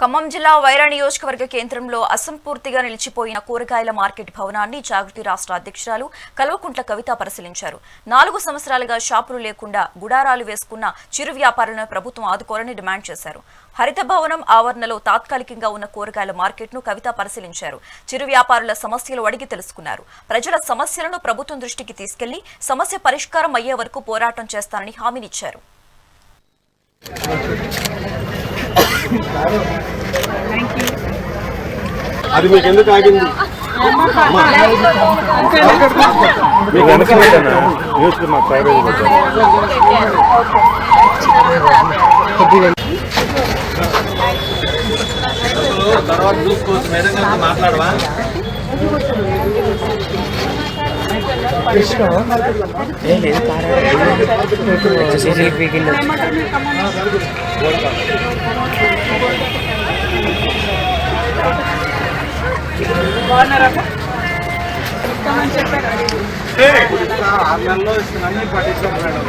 ఖమ్మం జిల్లా వైరా నియోజకవర్గ కేంద్రంలో అసంపూర్తిగా నిలిచిపోయిన కూరగాయల మార్కెట్ భవనాన్ని జాగృతి రాష్ట్ర అధ్యక్షురాలు కల్వకుంట్ల కవిత పరిశీలించారు. నాలుగు సంవత్సరాలుగా షాపులు లేకుండా గుడారాలు వేసుకున్న చిరు వ్యాపారులను ప్రభుత్వం ఆదుకోవాలని డిమాండ్ చేశారు. హరిత భవనం ఆవరణలో తాత్కాలికంగా ఉన్న కూరగాయల మార్కెట్ను కవిత పరిశీలించారు. చిరు వ్యాపారుల సమస్యలు అడిగి తెలుసుకున్నారు. ప్రజల సమస్యలను ప్రభుత్వం దృష్టికి తీసుకెళ్ళి సమస్య పరిష్కారం అయ్యే వరకు పోరాటం చేస్తానని హామీనిచ్చారు. అది మీకు ఎందుకు ఆగింది మీకు వెనక మా ప్రైవేట్ తర్వాత చూసుకోవచ్చు. మేడం గారితో కృష్ణ ఆరు నెలల్లో ఇస్తున్న అన్ని పట్టించారు మేడం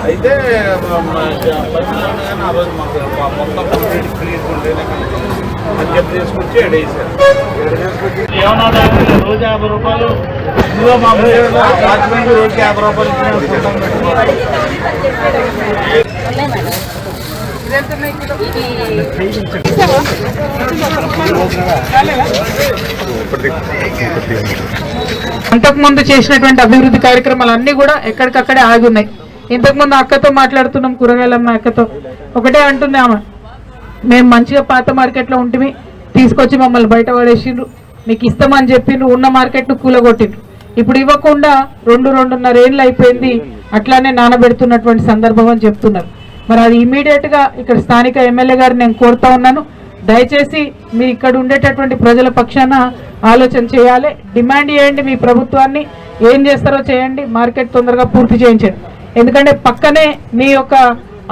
అయితే ఆ రోజు మాకు మొత్తం కంప్లీట్ అని చెప్పి తీసుకొచ్చి ఎడ వేసారు ఏమన్నా రోజు యాభై రూపాయలు ఇదిగో మా ఊళ్ళో రోజుకి యాభై రూపాయలు ఇచ్చిన అంతకుముందు చేసినటువంటి అభివృద్ధి కార్యక్రమాలు అన్ని కూడా ఎక్కడికక్కడే ఆగి ఉన్నాయి ఇంతకుముందు అక్కతో మాట్లాడుతున్నాం కూరగాయలమ్మ అక్కతో. ఒకటే అంటుంది ఆమె మేము మంచిగా పాత మార్కెట్లో ఉంటిమి తీసుకొచ్చి మమ్మల్ని బయట పడేసిండ్రు. మీకు ఇస్తామని చెప్పిండ్రు ఉన్న మార్కెట్ను కూలగొట్టిండ్రు. ఇప్పుడు ఇవ్వకుండా రెండు రెండున్నర ఏళ్ళు అయిపోయింది అట్లానే నానబెడుతున్నటువంటి సందర్భం అని చెప్తున్నారు. మరి అది ఇమీడియట్గా ఇక్కడ స్థానిక ఎమ్మెల్యే గారు నేను కోరుతా ఉన్నాను. దయచేసి మీరు ఇక్కడ ఉండేటటువంటి ప్రజల పక్షాన ఆలోచన చేయాలి. డిమాండ్ చేయండి మీ ప్రభుత్వాన్ని. ఏం చేస్తారో చేయండి. మార్కెట్ తొందరగా పూర్తి చేయించండి. ఎందుకంటే పక్కనే మీ యొక్క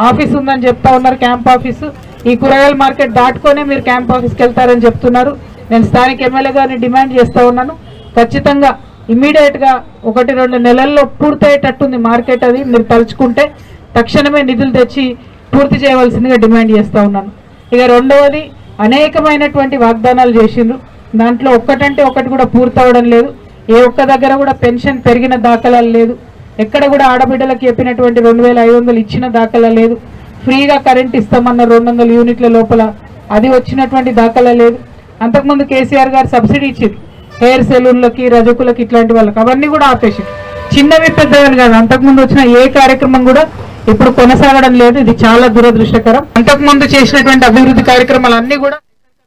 ఆఫీస్ ఉందని చెప్తా ఉన్నారు క్యాంప్ ఆఫీసు. ఈ కూరగాయల మార్కెట్ దాటుకొనే మీరు క్యాంప్ ఆఫీస్కి వెళ్తారని చెప్తున్నారు. నేను స్థానిక ఎమ్మెల్యే గారిని డిమాండ్ చేస్తూ ఉన్నాను. ఖచ్చితంగా ఇమీడియట్గా ఒకటి రెండు నెలల్లో పూర్తయ్యేటట్టుంది మార్కెట్ అది. మీరు తలుచుకుంటే తక్షణమే నిధులు తెచ్చి పూర్తి చేయవలసిందిగా డిమాండ్ చేస్తా ఉన్నాను. ఇక రెండవది అనేకమైనటువంటి వాగ్దానాలు చేసిండ్రు. దాంట్లో ఒక్కటంటే ఒకటి కూడా పూర్తవడం లేదు. ఏ ఒక్క దగ్గర కూడా పెన్షన్ పెరిగిన దాఖలాలు లేదు. ఎక్కడ కూడా ఆడబిడ్డలకు చెప్పినటువంటి రెండు వేల ఐదు వందలు ఇచ్చిన దాఖలా లేదు. ఫ్రీగా కరెంట్ ఇస్తామన్న రెండు వందల యూనిట్ల లోపల అది వచ్చినటువంటి దాఖలా లేదు. అంతకుముందు కేసీఆర్ గారు సబ్సిడీ ఇచ్చింది. హెయిర్ సెలూన్లకి రజకులకి ఇట్లాంటి వాళ్ళకి. అవన్నీ కూడా ఆపేసి చిన్నవి పెద్దవి కాదు. అంతకుముందు వచ్చిన ఏ కార్యక్రమం కూడా ఇప్పుడు కొనసాగడం లేదు. ఇది చాలా దురదృష్టకరం. అంతకుముందు చేసినటువంటి అభివృద్ధి కార్యక్రమాలు అన్ని కూడా